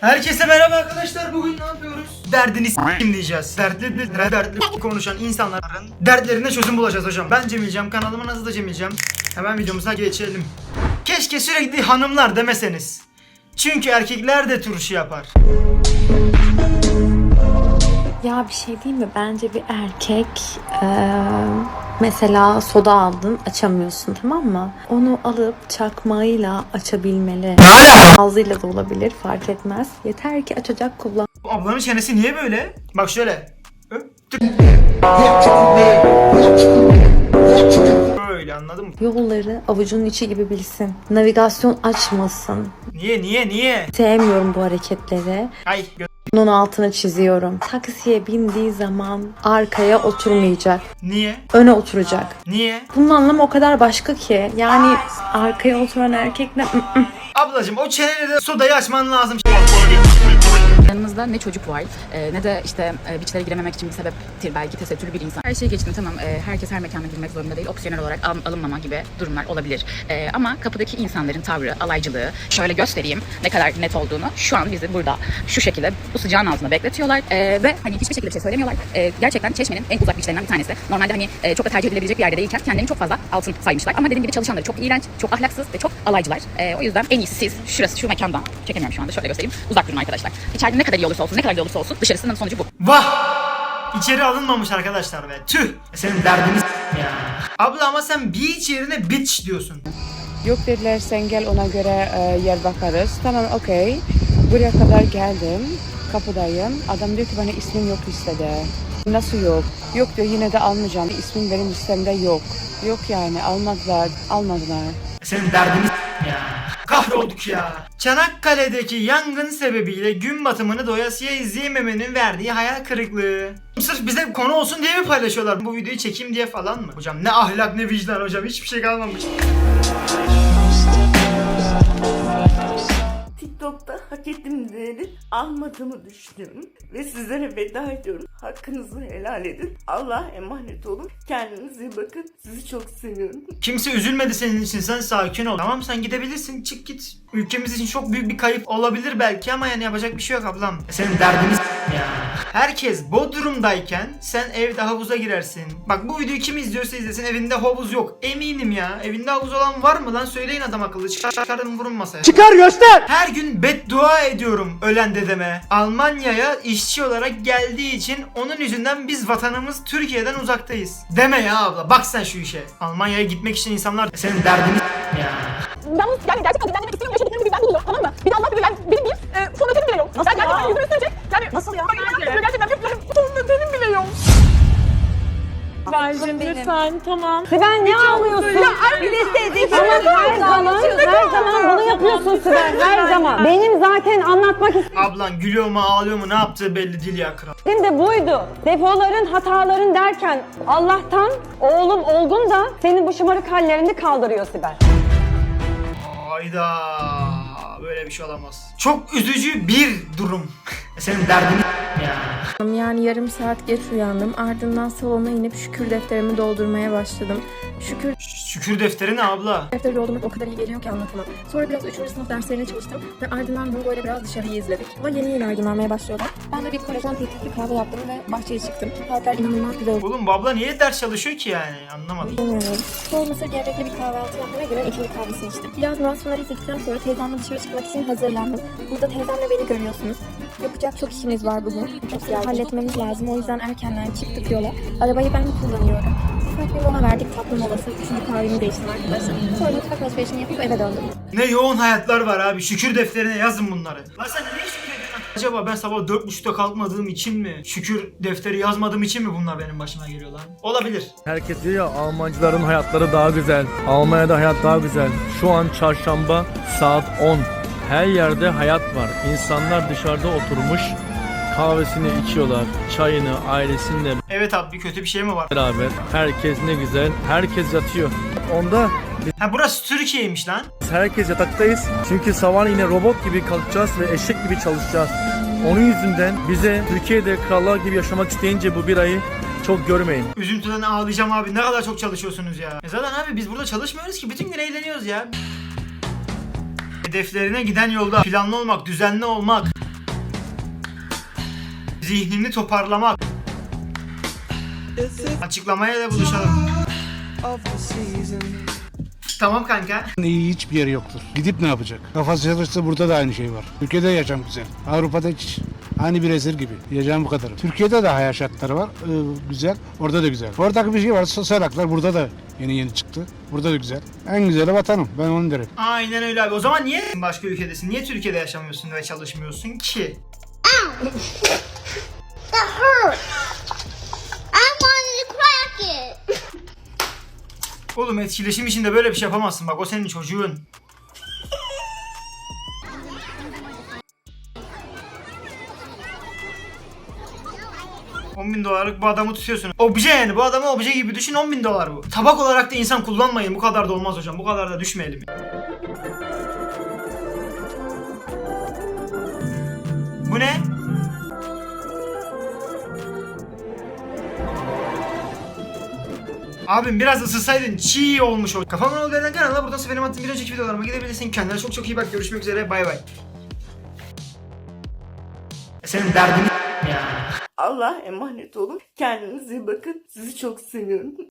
Herkese merhaba arkadaşlar. Bugün ne yapıyoruz? Derdini s**kim diyeceğiz. Dertli, dertli, dertli konuşan insanların dertlerine çözüm bulacağız hocam. Ben Cemilcem. Kanalımın adı da Cemilcem. Hemen videomuza geçelim. Keşke sürekli hanımlar demeseniz. Çünkü erkekler de turşu yapar. Ya bir şey değil mi? Bence bir erkek eee, mesela soda aldın açamıyorsun tamam mı? Onu alıp çakmağıyla açabilmeli. Ağzıyla da olabilir fark etmez. Yeter ki açacak kullan. Bu ablanın çenesi niye böyle? Bak şöyle. Öptük. Böyle anladın mı? Yolları avucunun içi gibi bilsin. Navigasyon açmasın. Niye niye niye? Sevmiyorum bu hareketleri. Ay gö- Bunun altını çiziyorum. Taksiye bindiği zaman arkaya oturmayacak. niye? Öne oturacak. Niye? Bunun anlamı o kadar başka ki. Yani arkaya oturan erkekle Ablacım o çeneni de sodayı açman lazım. Yanımızda ne çocuk var e, ne de işte e, biçlere girememek için bir sebeptir belki tesettürlü bir insan. Her şeyi geçtim tamam e, herkes her mekana girmek zorunda değil. Opsiyonel olarak al- alınmama gibi durumlar olabilir. E, ama kapıdaki insanların tavrı, alaycılığı şöyle göstereyim ne kadar net olduğunu. Şu an bizi burada şu şekilde bu sıcağın altında bekletiyorlar E, ve hani hiçbir şekilde bir şey söylemiyorlar. E, gerçekten Çeşme'nin en uzak biçlerinden bir tanesi. Normalde hani e, çok da tercih edilebilecek bir yerde değilken kendilerini çok fazla altın saymışlar. Ama dediğim gibi çalışanları çok iğrenç, çok ahlaksız ve çok alaycılar. E, o yüzden en iyisi siz şurası şu mekandan çekemiyorum şu anda şöyle göstereyim. Uzak durun arkadaşlar. İçeride ne kadar iyi olursa olsun, ne kadar iyi olursa olsun dışarısının sonucu bu. Vah! İçeri alınmamış arkadaşlar be. Tüh! E Senin derdini s- ya. Abla ama sen beach yerine bitch diyorsun. Yok dediler sen gel ona göre e, yer bakarız. Tamam okey. Buraya kadar geldim. Kapıdayım. Adam diyor ki bana ismim yok listede. Nasıl yok? Yok diyor yine de almayacağım. İsmim benim listemde yok. Yok yani almadılar. Almadılar. E Senin derdini s- ya. Kahrolduk ya. Çanakkale'deki yangın sebebiyle gün batımını doyasıya izleyememenin verdiği hayal kırıklığı. Sırf bize konu olsun diye mi paylaşıyorlar? Bu videoyu çekeyim diye falan mı? Hocam ne ahlak ne vicdan hocam hiçbir şey kalmamış. Hak ettiğim değeri almadığımı düşünüyorum. Ve sizlere veda ediyorum. Hakkınızı helal edin. Allah'a emanet olun. Kendinize iyi bakın. Sizi çok seviyorum. Kimse üzülmedi senin için sen sakin ol. Tamam sen gidebilirsin çık git. Ülkemiz için çok büyük bir kayıp olabilir belki ama yani yapacak bir şey yok ablam. E Senin derdini s- ya. Herkes Bodrum'dayken sen evde havuza girersin. Bak bu videoyu kim izliyorsa izlesin evinde havuz yok. Eminim ya. Evinde havuz olan var mı lan söyleyin adam akıllı. Çıkar çıkarın vurun masaya. Çıkar göster. Her gün beddua ediyorum ölen dedeme. Almanya'ya işçi olarak geldiği için onun yüzünden biz vatanımız Türkiye'den uzaktayız. Deme ya abla bak sen şu işe. Almanya'ya gitmek için insanlar senin derdini ya. Ben yani gerçekten dinlenmek Tamam mı? Bir de Allah bilir yani benim bir e, son ötenim bile yok. Nasıl ben gerçekten yüzümü sürecek. Yani nasıl ya? Bak, gerçekten, gerçekten yapıyorum. Son ötenim bile yok. Bence lütfen tamam. Sibel ne ağlıyorsun? Ya sevdiğim Ama her zaman, her zaman bunu yapıyorsun Sibel. Her zaman. Benim zaten anlatmak Ablan gülüyor mu ağlıyor mu ne yaptığı belli değil ya kral. istediğim de buydu. Defoların, hataların derken Allah'tan oğlum Olgun da senin bu şımarık hallerini kaldırıyor Sibel. Hayda böyle bir şey olamaz. Çok üzücü bir durum. senin derdini s- ya. Yani yarım saat geç uyandım. Ardından salona inip şükür defterimi doldurmaya başladım. Şükür Şükür defteri ne abla? defteri doldurmak o kadar iyi geliyor ki anlatamam. Sonra biraz 3. sınıf derslerine çalıştım ve ardından bunu böyle biraz dışarıyı izledik. Ama yeni yeni aydınlanmaya başlıyorlar. Ben de bir kolajen filtreli kahve yaptım ve bahçeye çıktım. Saatler inanılmaz güzel Oğlum bu abla niye ders çalışıyor ki yani anlamadım. Bilmiyorum. Mısır gevrekli bir kahvaltı yaptım ve günün ikinci kahvesini içtim. Biraz masumları izledikten sonra teyzemle dışarı çıkmak için hazırlandım. Burada teyzemle beni görüyorsunuz. Yapacak çok işimiz var bugün. Hepsini halletmemiz lazım. O yüzden erkenden çıktık yola. Arabayı ben kullanıyorum. Ufak bir mola verdik tatlı molası. Üçüncü kahvemi de içtim arkadaşlar. Sonra mutfak alışverişini yapıp eve döndüm. Ne yoğun hayatlar var abi. Şükür defterine yazın bunları. Lan sen niye şükür? Acaba ben sabah dört buçukta kalkmadığım için mi? Şükür defteri yazmadığım için mi bunlar benim başıma geliyor lan? Olabilir. Herkes diyor ya Almancıların hayatları daha güzel. Almanya'da hayat daha güzel. Şu an çarşamba saat 10. Her yerde hayat var. İnsanlar dışarıda oturmuş kahvesini içiyorlar. Çayını ailesiyle Evet abi bir kötü bir şey mi var? beraber. Herkes ne güzel. Herkes yatıyor. Onda Ha burası Türkiye'ymiş lan. herkes yataktayız. Çünkü sabah yine robot gibi kalkacağız ve eşek gibi çalışacağız. Onun yüzünden bize Türkiye'de krallar gibi yaşamak isteyince bu bir ayı çok görmeyin. Üzüntüden ağlayacağım abi. Ne kadar çok çalışıyorsunuz ya. E zaten abi biz burada çalışmıyoruz ki. Bütün gün eğleniyoruz ya. Hedeflerine giden yolda planlı olmak, düzenli olmak, zihnini toparlamak. Açıklamaya da buluşalım. Tamam kanka. İyi hiçbir yeri yoktur. Gidip ne yapacak? Kafası çalışsa burada da aynı şey var. Türkiye'de yaşam güzel. Avrupa'da hiç aynı bir esir gibi. Yaşam bu kadar. Türkiye'de de hayat şartları var. Ee, güzel. Orada da güzel. Oradaki bir şey var. Sosyal haklar burada da yeni yeni çıktı. Burada da güzel. En güzeli vatanım. Ben onu derim. Aynen öyle abi. O zaman niye başka ülkedesin? Niye Türkiye'de yaşamıyorsun ve çalışmıyorsun ki? Oğlum etkileşim içinde böyle bir şey yapamazsın. Bak o senin çocuğun. On bin dolarlık bu adamı tutuyorsun. Obje yani bu adamı obje gibi düşün 10 bin dolar bu. Tabak olarak da insan kullanmayın bu kadar da olmaz hocam bu kadar da düşmeyelim. Bu ne? Abim biraz ısırsaydın çiğ olmuş o. Kafamın ol denen kanala sonra benim attığım bir önceki videolarıma gidebilirsin. Kendine çok çok iyi bak. Görüşmek üzere. Bay bay. Senin derdini ya. Allah emanet olun. Kendinize iyi bakın. Sizi çok seviyorum.